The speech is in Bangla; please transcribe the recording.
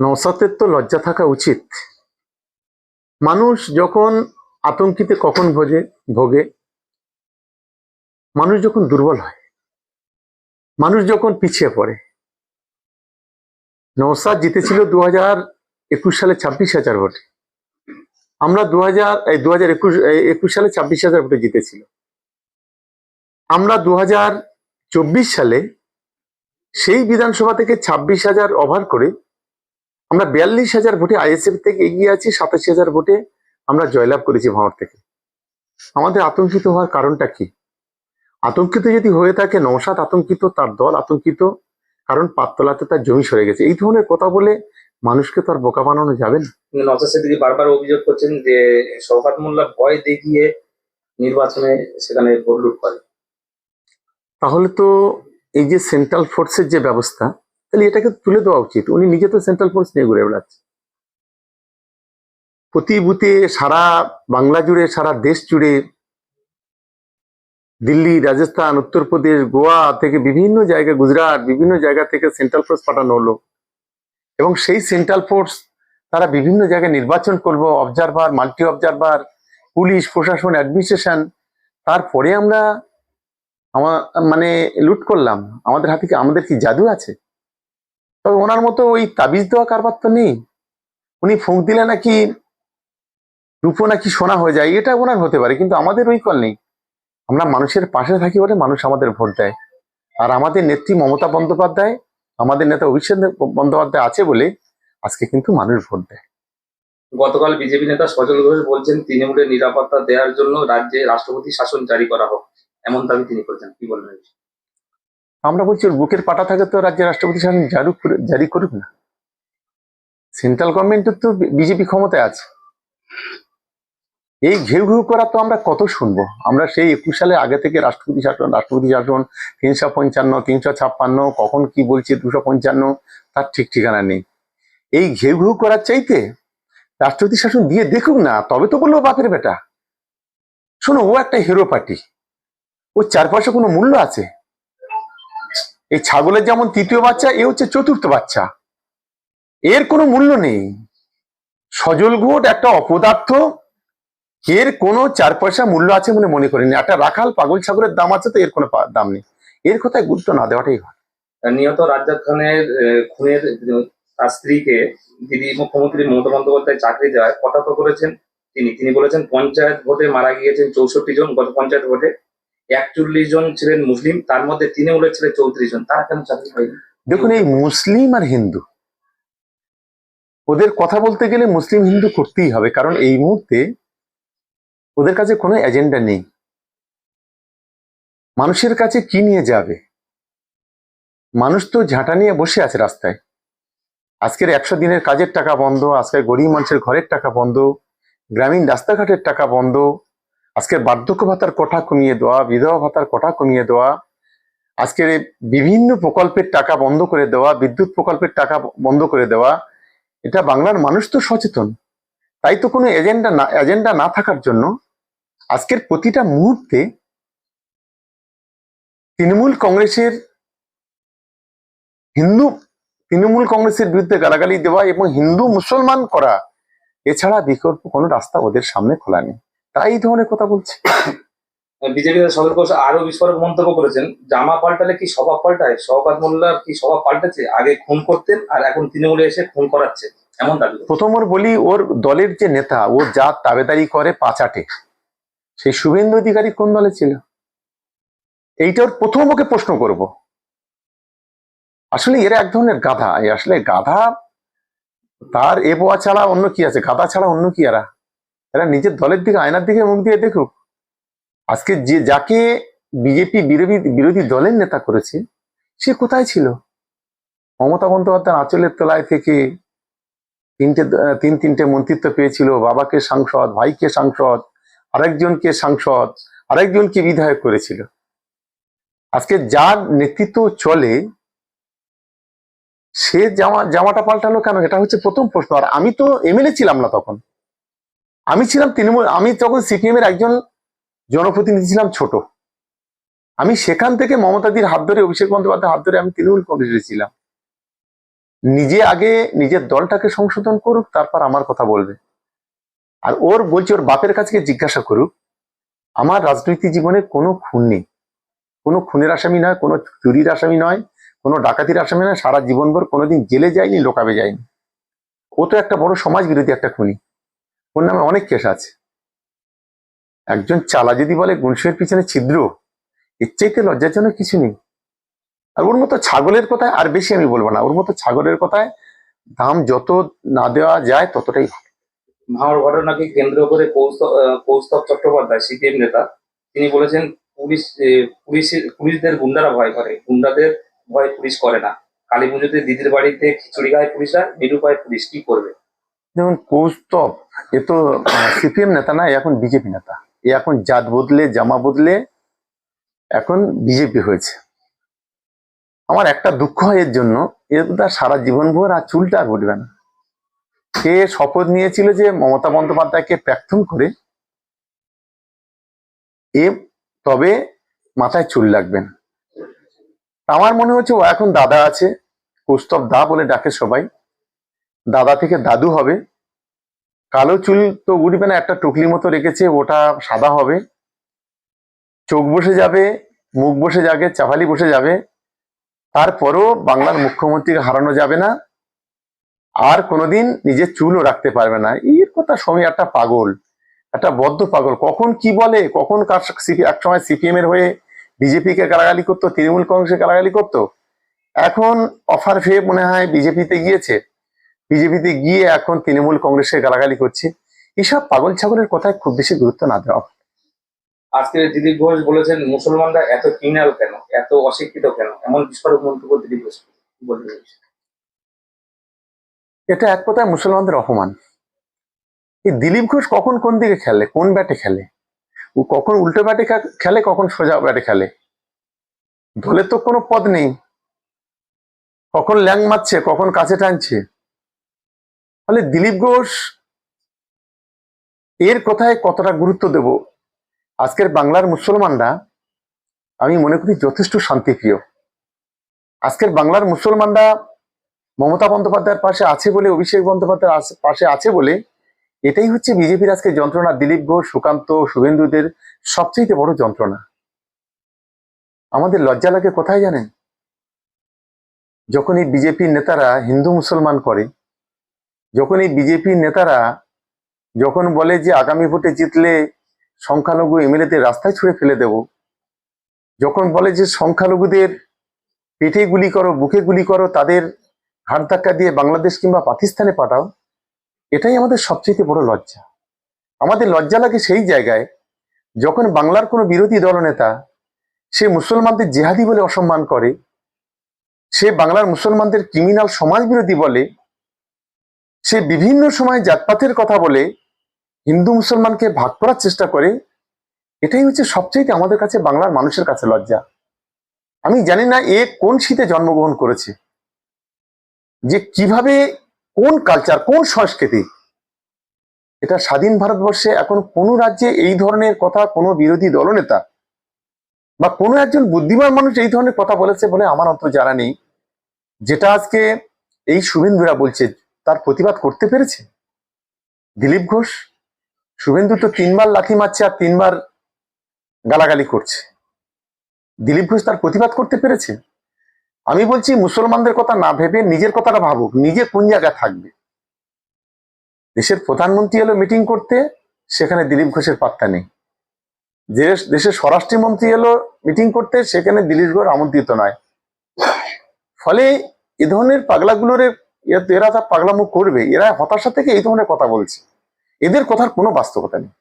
নওসাতের তো লজ্জা থাকা উচিত। মানুষ যখন আতঙ্কিতে কখন ভোজে, ভোগে? মানুষ যখন দুর্বল হয়, মানুষ যখন পিছিয়ে পড়ে। নওসাদ জিতেছিল দু হাজার একুশ সালে ছাব্বিশ হাজার ভোটে। আমরা দু হাজার দু হাজার একুশ একুশ সালে ছাব্বিশ হাজার ভোটে জিতেছিল। আমরা দু হাজার চব্বিশ সালে সেই বিধানসভা থেকে ছাব্বিশ হাজার ওভার করে আমরা বিয়াল্লিশ হাজার ভোটে আইএসএফ থেকে এগিয়ে আছি সাতাশি হাজার ভোটে আমরা জয়লাভ করেছি ভাঁড় থেকে। আমাদের আতঙ্কিত হওয়ার কারণটা কি? আতঙ্কিত যদি হয়ে থাকে নৌসাদ আতঙ্কিত তার দল আতঙ্কিত কারণ পাততলাতে তার জমি সরে গেছে। এই ধরনের কথা বলে মানুষকে তো আর বোকা বানানো যাবে না। কিন্তু নওসাদ সিদ্দিকী বারবার অভিযোগ করছেন যে শওকাত মোল্লা ভয় দেখিয়ে নির্বাচনে সেখানে ভোট লুট করে। তাহলে তো এই যে সেন্ট্রাল ফোর্সের যে ব্যবস্থা তাহলে এটাকে তুলে দেওয়া উচিত। উনি নিজে তো সেন্ট্রাল ফোর্স নিয়ে ঘুরে বেড়াচ্ছে। প্রতি বুথে সারা বাংলা জুড়ে, সারা দেশ জুড়ে, দিল্লি, রাজস্থান, উত্তরপ্রদেশ, গোয়া থেকে বিভিন্ন জায়গা, গুজরাট, বিভিন্ন জায়গা থেকে সেন্ট্রাল ফোর্স পাঠানো হলো। এবং সেই সেন্ট্রাল ফোর্স তারা বিভিন্ন জায়গায় নির্বাচন করব অবজারভার মাল্টি অবজারভার পুলিশ, প্রশাসন অ্যাডমিনিস্ট্রেশন তারপরে আমরা আমার মানে লুট করলাম। আমাদের হাতে কি, আমাদের কি জাদু আছে? তবে ওনার মতো ওই তাবিজ দেওয়া কারবার তো নেই। উনি ফুঁক দিলে নাকি রূপো নাকি সোনা হয়ে যায়, এটা ওনার হতে পারে, কিন্তু আমাদের ওই কল নেই। আমরা মানুষের পাশে থাকি বলে মানুষ আমাদের ভোট দেয়। আর আমাদের নেত্রী মমতা বন্দ্যোপাধ্যায়, আমাদের নেতা অভিষেক বন্দ্যোপাধ্যায় আছে বলে আজকে কিন্তু মানুষ ভোট দেয়। গতকাল বিজেপি নেতা সজল ঘোষ বলছেন, তৃণমূলের নিরাপত্তা দেওয়ার জন্য রাজ্যে রাষ্ট্রপতি শাসন জারি করা হোক। এমন দাবি তিনি করেছেন। কি বলবেন? আমরা বলছি, ওর বুকের পাটা থাকে তো রাজ্যে রাষ্ট্রপতি শাসন জারি জারি করুক না। সেন্ট্রাল গভর্নমেন্টের তো বিজেপি ক্ষমতায় আছে। এই ঘেউ ঘেউ করা তো আমরা কত শুনব? আমরা সেই একুশ সালে আগে থেকে রাষ্ট্রপতি শাসন রাষ্ট্রপতি শাসন, তিনশো পঞ্চান্ন, তিনশো ছাপ্পান্ন, কখন কি বলছে দুশো পঞ্চান্ন, তার ঠিক ঠিকানা নেই। এই ঘেউ ঘেউ করার চাইতে রাষ্ট্রপতি শাসন দিয়ে দেখুক না, তবে তো বলল বাপের বেটা। শোনো, ও একটা হিরো পার্টি ও চার পয়সা কোনো মূল্য আছে? এই ছাগলের যেমন তৃতীয় বাচ্চা, এ হচ্ছে চতুর্থ বাচ্চা। এর কোনো মূল্য নেই। সজল ঘোট একটা অপদার্থ, এর কোনো চার পয়সা মূল্য আছে বলে মনে করিনি। একটা রাখাল পাগল ছাগলের দাম আছে তো এর কোনো দাম নেই। এর কথায় গুরুত্ব না দেওয়াটাই আর নিহত রাজ্জাক খানের খুনের তার স্ত্রীকে দিদি মুখ্যমন্ত্রী মমতা বন্দ্যোপাধ্যায় চাকরি দেওয়ায় কটাক্ষ করেছেন তিনি? তিনি বলেছেন, পঞ্চায়েত ভোটে মারা গিয়েছেন চৌষট্টি জন, গত পঞ্চায়েত ভোটে একচল্লিশ জন ছিলেন মুসলিম, তার মধ্যে তৃণমূলের ছিলেন চৌত্রিশ জন, তারা কেন চাকরি পায়নি? দেখুন, এই মুসলিম আর হিন্দু। ওদের কথা বলতে গেলে মুসলিম হিন্দু করতেই হবে, কারণ এই মুহূর্তে ওদের কাছে কোনো এজেন্ডা নেই। মানুষের কাছে কি নিয়ে যাবে? মানুষ তো ঝাঁটা নিয়ে বসে আছে রাস্তায়। আজকের একশো দিনের কাজের টাকা বন্ধ, আজকের গরিব মানুষের ঘরের টাকা বন্ধ, গ্রামীণ রাস্তাঘাটের টাকা বন্ধ আজকের বার্ধক্য ভাতার কোঠা কমিয়ে দেওয়া, বিধবা ভাতার কোঠা কমিয়ে দেওয়া আজকের বিভিন্ন প্রকল্পের টাকা বন্ধ করে দেওয়া, বিদ্যুৎ প্রকল্পের টাকা বন্ধ করে দেওয়া, এটা বাংলার মানুষ তো সচেতন। তাই তো কোনো এজেন্ডা না এজেন্ডা না থাকার জন্য আজকের প্রতিটা মুহূর্তে তৃণমূল কংগ্রেসের হিন্দু, তৃণমূল কংগ্রেসের বিরুদ্ধে গালাগালি দেওয়া এবং হিন্দু মুসলমান করা, এছাড়া বিকল্প কোনো রাস্তা ওদের সামনে খোলা নেই। তাই এই ধরনের কথা বলছে। বিজেপি সদর ঘোষ আরও বিস্ফোরক মন্তব্য করেছেন। জামা পাল্টালে কি স্বভাব পাল্টায়? শওকাত মোল্লার কি স্বভাব পাল্টেছে? আগে খুন করতেন আর এখন তৃণমূলে এসে খুন করাচ্ছে। এমন দাবি। প্রথম ওর বলি ওর দলের যে নেতা ও যা তাবেদারি করে পাচাটে। সেই শুভেন্দু অধিকারী কোন দলে ছিল? এইটা ওর প্রথম ওকে প্রশ্ন করব। আসলে এরা এক ধরনের গাধা। এই আসলে গাধা তার এ বোয়া ছাড়া অন্য কি আছে? গাধা ছাড়া অন্য কি এরা? এরা নিজের দলের দিকে, আয়নার দিকে মুখ দিয়ে দেখুক। আজকে যে, যাকে বিজেপি বিরোধী বিরোধী দলের নেতা করেছে, সে কোথায় ছিল? মমতা বন্দ্যোপাধ্যায় আঁচলের তলায় থেকে তিনটে, তিন, তিনটে মন্ত্রিত্ব পেয়েছিল, বাবাকে সাংসদ, ভাইকে সাংসদ, আরেকজনকে সাংসদ, আরেকজনকে বিধায়ক করেছিল। আজকে যার নেতৃত্ব চলে, সে জামা, জামাটা পাল্টালো কেন? এটা হচ্ছে প্রথম প্রশ্ন। আর আমি তো এমএলএ ছিলাম না তখন। আমি ছিলাম তৃণমূল, আমি তখন সিপিএম এর একজন জনপ্রতিনিধি ছিলাম ছোট। আমি সেখান থেকে মমতাদির হাত ধরে, অভিষেক বন্দ্যোপাধ্যায় হাত ধরে আমি তৃণমূল কংগ্রেসে ছিলাম। নিজে আগে নিজের দলটাকে সংশোধন করুক, তারপর আমার কথা বলবে। আর ওর বলছে, ওর বাপের কাছে জিজ্ঞাসা করুক, আমার রাজনৈতিক জীবনে কোনো খুন নেই। কোনো খুনের আসামি নয়, কোনো চুরির আসামি নয়, কোনো ডাকাতির আসামি নয়, সারা জীবনভর কোনোদিন জেলে যায়নি, লোকাবে যায়নি। ও তো একটা বড় সমাজ বিরোধী একটা খুনি। ওর নামে অনেক কেস আছে। একজন চালা যদি বলে গুণসের পিছনে ছিদ্র এর চাইতে লজ্জাজনক কিছু নেই। আর ওর মতো ছাগলের কথায় আর বেশি আমি বলব না। ওর মতো ছাগলের কথায় দাম যত না দেওয়া যায় ততটাই ভালো। ঘটনাকে কেন্দ্র করে কৌস্তব চট্টোপাধ্যায় সিপিএম নেতা তিনি বলেছেন পুলিশ এ, পুলিশের পুলিশদের গুন্ডারা ভয় করে। গুন্ডাদের ভয় পুলিশ করে না। কালী পুজোতে দিদির বাড়িতে খিচুড়ি খায় পুলিশরা নিরুপায় পুলিশ। কি করবে? যেমন কৌস্তব এ তো সিপিএম নেতা না এখন বিজেপি নেতা। এ এখন জাত বদলে, জামা বদলে, এখন বিজেপি হয়েছে। আমার একটা দুঃখ হয় এর জন্য এর তার সারা জীবন ভোর আর চুলটা আর উঠবে না। সে শপথ নিয়েছিল যে মমতা বন্দ্যোপাধ্যায়কে প্রার্থন করে, এ তবে মাথায় চুল লাগবেন আমার মনে হচ্ছে ও এখন দাদা আছে, কৌস্তব দা বলে ডাকে সবাই। দাদা থেকে দাদু হবে। কালো চুল তো উঠবে না, একটা টুকলি মতো রেখেছে, ওটা সাদা হবে। চোখ বসে যাবে, মুখ বসে যাবে চাপালি বসে যাবে। তারপরও বাংলার মুখ্যমন্ত্রীকে হারানো যাবে না। আর কোনোদিন নিজের চুলও রাখতে পারবে না। এর কথা সময় একটা পাগল, একটা বদ্ধ পাগল। কখন কি বলে, কখন কার এক সময় সিপিএম এর হয়ে বিজেপি কে গালাগালি করতো, তৃণমূল কংগ্রেসে গালাগালি করতো? এখন অফার পেয়ে মনে হয় বিজেপিতে গিয়েছে। বিজেপিতে গিয়ে এখন তৃণমূল কংগ্রেসের গালাগালি করছে। এসব পাগল ছাগলের কথায় খুব বেশি গুরুত্ব না দেওয়া। আজকে দিলীপ ঘোষ বলেছেন মুসলমানরা এত ক্রিমিনাল কেন? এত অশিক্ষিত কেন? এমন বিস্ফোরক মন্তব্য দিলীপ ঘোষ এটা এক কথায় মুসলমানদের অপমান। এই দিলীপ ঘোষ কখন কোন দিকে খেলে? কোন ব্যাটে খেলে? ও কখন উল্টো ব্যাটে খেলে কখন সোজা ব্যাটে খেলে? দলের তো কোনো পদ নেই। কখন ল্যাং মারছে কখন কাছে টানছে? ফলে দিলীপ ঘোষ এর কথায় কতটা গুরুত্ব দেব? আজকের বাংলার মুসলমানরা, আমি মনে করি যথেষ্ট শান্তিপ্রিয়। আজকের বাংলার মুসলমানরা মমতা বন্দ্যোপাধ্যায়ের পাশে আছে বলে, অভিষেক বন্দ্যোপাধ্যায়ের পাশে আছে বলে, এটাই হচ্ছে বিজেপির আজকে যন্ত্রণা। দিলীপ ঘোষ, সুকান্ত, শুভেন্দুদের সবচেয়ে বড় যন্ত্রণা। আমাদের লজ্জা লাগে কোথায় জানেন? যখন এই বিজেপির নেতারা হিন্দু মুসলমান করে যখন এই বিজেপির নেতারা যখন বলে যে আগামী ভোটে জিতলে সংখ্যালঘু এমএলএদের রাস্তায় ছুঁড়ে ফেলে দেব, যখন বলে যে সংখ্যালঘুদের পেটে গুলি করো, বুকে গুলি করো, তাদের ঘাট ধাক্কা দিয়ে বাংলাদেশ কিংবা পাকিস্তানে পাঠাও, এটাই আমাদের সবচেয়ে বড় লজ্জা। আমাদের লজ্জা লাগে সেই জায়গায় যখন বাংলার কোনো বিরোধী দলনেতা সে মুসলমানদের জেহাদি বলে অসম্মান করে, সে বাংলার মুসলমানদের ক্রিমিনাল সমাজ বিরোধী বলে সে বিভিন্ন সময় জাতপাতের কথা বলে হিন্দু মুসলমানকে ভাগ করার চেষ্টা করে, এটাই হচ্ছে সবচেয়ে আমাদের কাছে বাংলার মানুষের কাছে লজ্জা। আমি জানি না এ কোন শীতে জন্মগ্রহণ করেছে, যে কীভাবে কোন কালচার কোন সংস্কৃতি। এটা স্বাধীন ভারতবর্ষে এখন কোন রাজ্যে এই ধরনের কথা কোনো বিরোধী দলনেতা বা কোনো একজন বুদ্ধিমান মানুষ এই ধরনের কথা বলেছে বলে আমার অন্ত জানা নেই। যেটা আজকে এই শুভেন্দুরা বলছে তার প্রতিবাদ করতে পেরেছে? দিলীপ ঘোষ, শুভেন্দু তো তিনবার লাথি মারছে আর তিনবার গালাগালি করছে। দিলীপ ঘোষ তার প্রতিবাদ করতে পেরেছে? আমি বলছি, মুসলমানদের কথা না ভেবে নিজের কথাটা ভাবুক, নিজে কোন জায়গায় থাকবে? দেশের প্রধানমন্ত্রী এলো মিটিং করতে, সেখানে দিলীপ ঘোষের পাত্তা নেই। দেশের স্বরাষ্ট্রমন্ত্রী এলো মিটিং করতে, সেখানে দিলীপ ঘোষ আমন্ত্রিত নয়। ফলে এ ধরনের পাগলাগুলোর এরা তো পাগলামো করবে, এরা হতাশা থেকে এই ধরনের কথা বলছে। এদের কথার কোনো বাস্তবতা নেই।